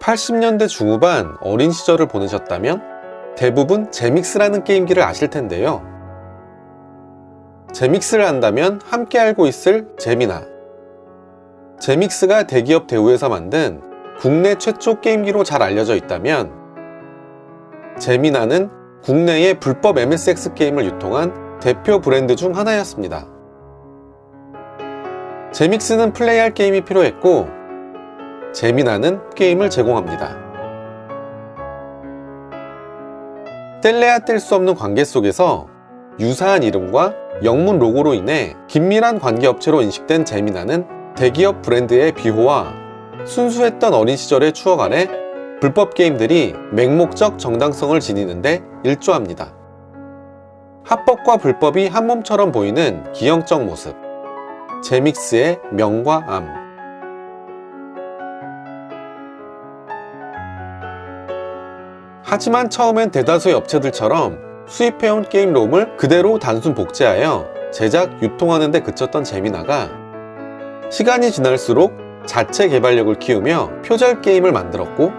80년대 중후반 어린 시절을 보내셨다면 대부분 제믹스라는 게임기를 아실 텐데요. 제믹스를 안다면 함께 알고 있을 재미나. 제믹스가 대기업 대우에서 만든 국내 최초 게임기로 잘 알려져 있다면 재미나는 국내의 불법 MSX 게임을 유통한 대표 브랜드 중 하나였습니다. 제믹스는 플레이할 게임이 필요했고 재미나는 게임을 제공합니다. 뗄래야 뗄 수 없는 관계 속에서 유사한 이름과 영문 로고로 인해 긴밀한 관계 업체로 인식된 재미나는 대기업 브랜드의 비호와 순수했던 어린 시절의 추억 아래 불법 게임들이 맹목적 정당성을 지니는데 일조합니다. 합법과 불법이 한 몸처럼 보이는 기형적 모습. 제믹스의 명과 암. 하지만 처음엔 대다수의 업체들처럼 수입해온 게임 롬을 그대로 단순 복제하여 제작, 유통하는 데 그쳤던 재미나가 시간이 지날수록 자체 개발력을 키우며 표절 게임을 만들었고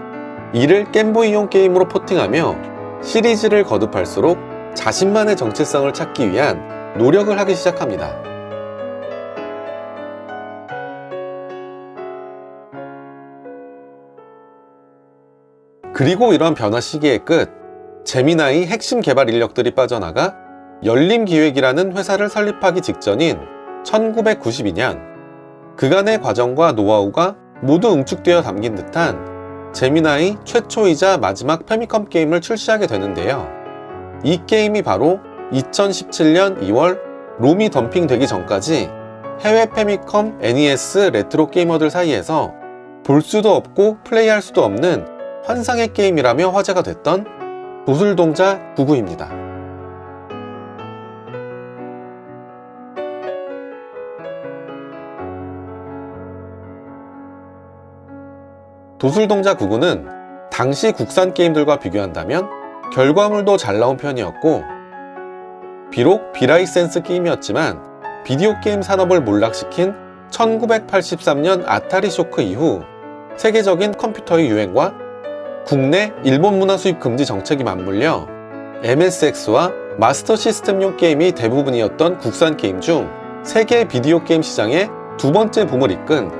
이를 겜보이용 게임으로 포팅하며 시리즈를 거듭할수록 자신만의 정체성을 찾기 위한 노력을 하기 시작합니다. 그리고 이런 변화 시기의 끝, 제미나의 핵심 개발 인력들이 빠져나가 열림기획이라는 회사를 설립하기 직전인 1992년, 그간의 과정과 노하우가 모두 응축되어 담긴 듯한 제미나의 최초이자 마지막 페미컴 게임을 출시하게 되는데요. 이 게임이 바로 2017년 2월 롬이 덤핑되기 전까지 해외 페미컴 NES 레트로 게이머들 사이에서 볼 수도 없고 플레이할 수도 없는 환상의 게임이라며 화제가 됐던 도술동자 99입니다. 도술동자 99는 당시 국산 게임들과 비교한다면 결과물도 잘 나온 편이었고 비록 비라이센스 게임이었지만 비디오 게임 산업을 몰락시킨 1983년 아타리 쇼크 이후 세계적인 컴퓨터의 유행과 국내 일본 문화 수입 금지 정책이 맞물려 MSX와 마스터 시스템용 게임이 대부분이었던 국산 게임 중 세계 비디오 게임 시장의 두 번째 붐을 이끈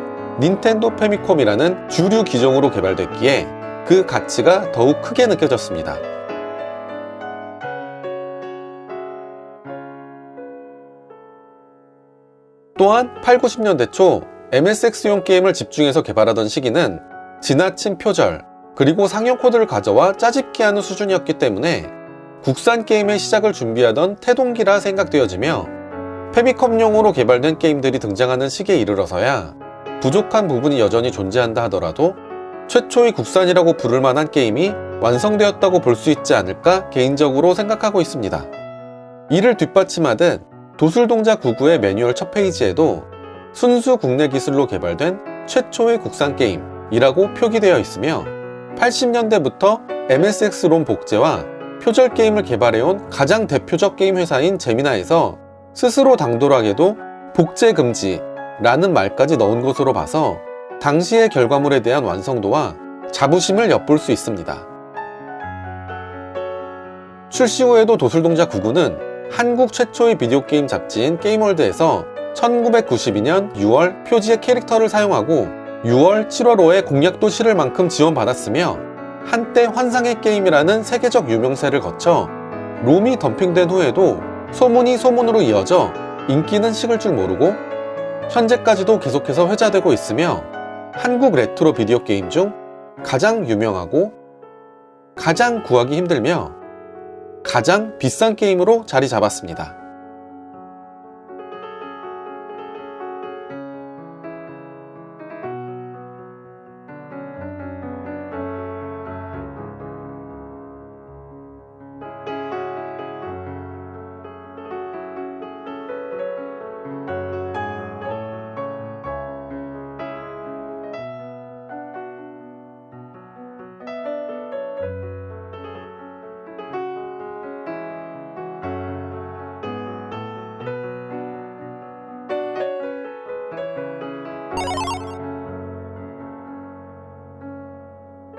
닌텐도 페미콤이라는 주류 기종으로 개발됐기에 그 가치가 더욱 크게 느껴졌습니다. 또한 8, 90년대 초 MSX용 게임을 집중해서 개발하던 시기는 지나친 표절, 그리고 상용 코드를 가져와 짜집기 하는 수준이었기 때문에 국산 게임의 시작을 준비하던 태동기라 생각되어지며 페미컴용으로 개발된 게임들이 등장하는 시기에 이르러서야 부족한 부분이 여전히 존재한다 하더라도 최초의 국산이라고 부를 만한 게임이 완성되었다고 볼 수 있지 않을까 개인적으로 생각하고 있습니다. 이를 뒷받침하듯 도술동자 99의 매뉴얼 첫 페이지에도 순수 국내 기술로 개발된 최초의 국산 게임이라고 표기되어 있으며 80년대부터 MSX롬 복제와 표절 게임을 개발해온 가장 대표적 게임 회사인 제미나에서 스스로 당돌하게도 복제 금지라는 말까지 넣은 것으로 봐서 당시의 결과물에 대한 완성도와 자부심을 엿볼 수 있습니다. 출시 후에도 도술동자 99는 한국 최초의 비디오 게임 잡지인 게임월드에서 1992년 6월 표지의 캐릭터를 사용하고 6월, 7월 5에 공약도 실을 만큼 지원받았으며 한때 환상의 게임이라는 세계적 유명세를 거쳐 롬이 덤핑된 후에도 소문이 소문으로 이어져 인기는 식을 줄 모르고 현재까지도 계속해서 회자되고 있으며 한국 레트로 비디오 게임 중 가장 유명하고 가장 구하기 힘들며 가장 비싼 게임으로 자리 잡았습니다.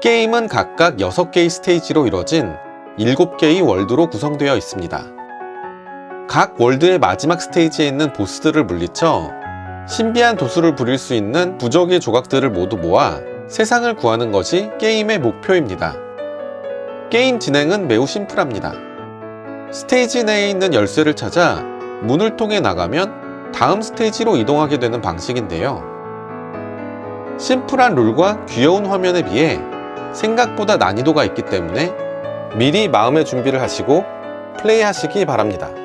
게임은 각각 6개의 스테이지로 이뤄진 7개의 월드로 구성되어 있습니다. 각 월드의 마지막 스테이지에 있는 보스들을 물리쳐 신비한 도수를 부릴 수 있는 부적의 조각들을 모두 모아 세상을 구하는 것이 게임의 목표입니다. 게임 진행은 매우 심플합니다. 스테이지 내에 있는 열쇠를 찾아 문을 통해 나가면 다음 스테이지로 이동하게 되는 방식인데요. 심플한 룰과 귀여운 화면에 비해 생각보다 난이도가 있기 때문에 미리 마음의 준비를 하시고 플레이하시기 바랍니다.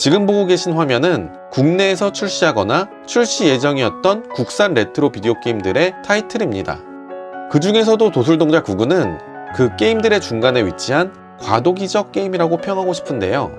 지금 보고 계신 화면은 국내에서 출시하거나 출시 예정이었던 국산 레트로 비디오 게임들의 타이틀입니다. 그 중에서도 도술동자 9구는 그 게임들의 중간에 위치한 과도기적 게임이라고 평하고 싶은데요.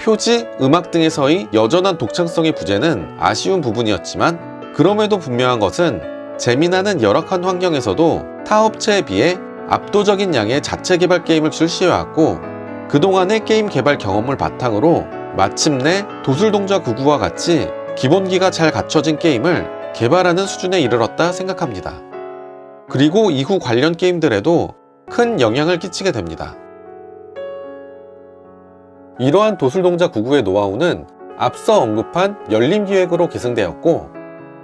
표지, 음악 등에서의 여전한 독창성의 부재는 아쉬운 부분이었지만 그럼에도 분명한 것은 재미나는 열악한 환경에서도 타 업체에 비해 압도적인 양의 자체 개발 게임을 출시해왔고 그동안의 게임 개발 경험을 바탕으로 마침내 도술동자 99와 같이 기본기가 잘 갖춰진 게임을 개발하는 수준에 이르렀다 생각합니다. 그리고 이후 관련 게임들에도 큰 영향을 끼치게 됩니다. 이러한 도술동자 99의 노하우는 앞서 언급한 열림기획으로 계승되었고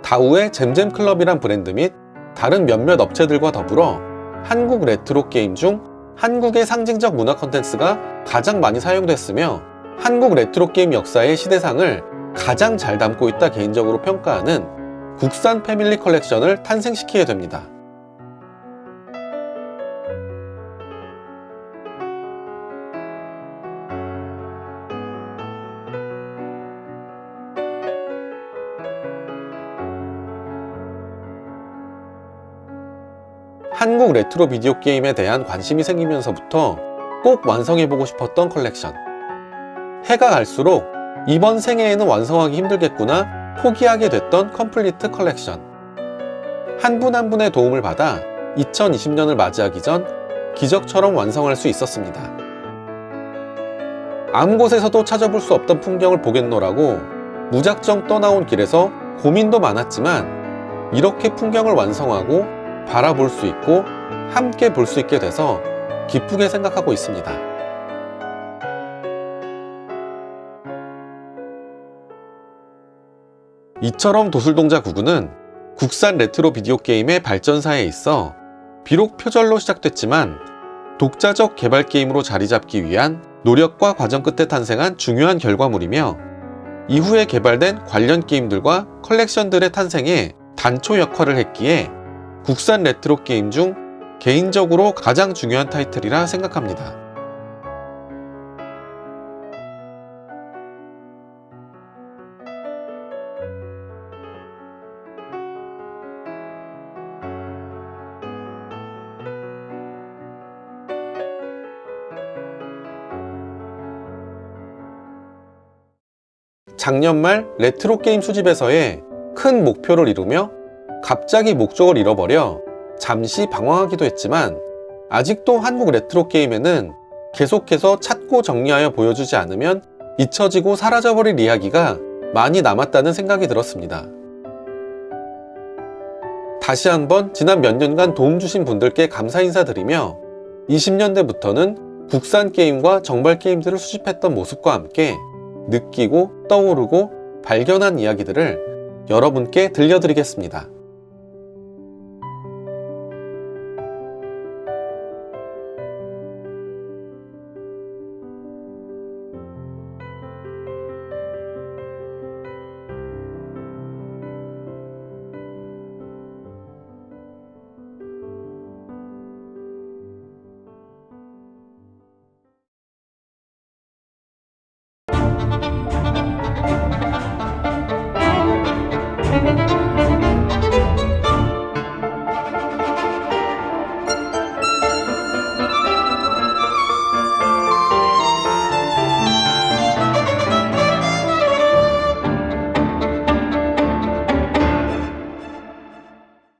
다우의 잼잼클럽이란 브랜드 및 다른 몇몇 업체들과 더불어 한국 레트로 게임 중 한국의 상징적 문화 컨텐츠가 가장 많이 사용됐으며 한국 레트로 게임 역사의 시대상을 가장 잘 담고 있다 개인적으로 평가하는 국산 패밀리 컬렉션을 탄생시키게 됩니다. 한국 레트로 비디오 게임에 대한 관심이 생기면서부터 꼭 완성해보고 싶었던 컬렉션. 해가 갈수록 이번 생애에는 완성하기 힘들겠구나 포기하게 됐던 컴플리트 컬렉션. 한 분 한 분의 도움을 받아 2020년을 맞이하기 전 기적처럼 완성할 수 있었습니다. 아무 곳에서도 찾아볼 수 없던 풍경을 보겠노라고 무작정 떠나온 길에서 고민도 많았지만 이렇게 풍경을 완성하고 바라볼 수 있고 함께 볼 수 있게 돼서 기쁘게 생각하고 있습니다. 이처럼 도술동자 9구는 국산 레트로 비디오 게임의 발전사에 있어 비록 표절로 시작됐지만 독자적 개발 게임으로 자리 잡기 위한 노력과 과정 끝에 탄생한 중요한 결과물이며 이후에 개발된 관련 게임들과 컬렉션들의 탄생에 단초 역할을 했기에 국산 레트로 게임 중 개인적으로 가장 중요한 타이틀이라 생각합니다. 작년 말 레트로 게임 수집에서의 큰 목표를 이루며 갑자기 목적을 잃어버려 잠시 방황하기도 했지만 아직도 한국 레트로 게임에는 계속해서 찾고 정리하여 보여주지 않으면 잊혀지고 사라져버릴 이야기가 많이 남았다는 생각이 들었습니다. 다시 한번 지난 몇 년간 도움 주신 분들께 감사 인사드리며 20년대부터는 국산 게임과 정발 게임들을 수집했던 모습과 함께 느끼고 떠오르고 발견한 이야기들을 여러분께 들려드리겠습니다.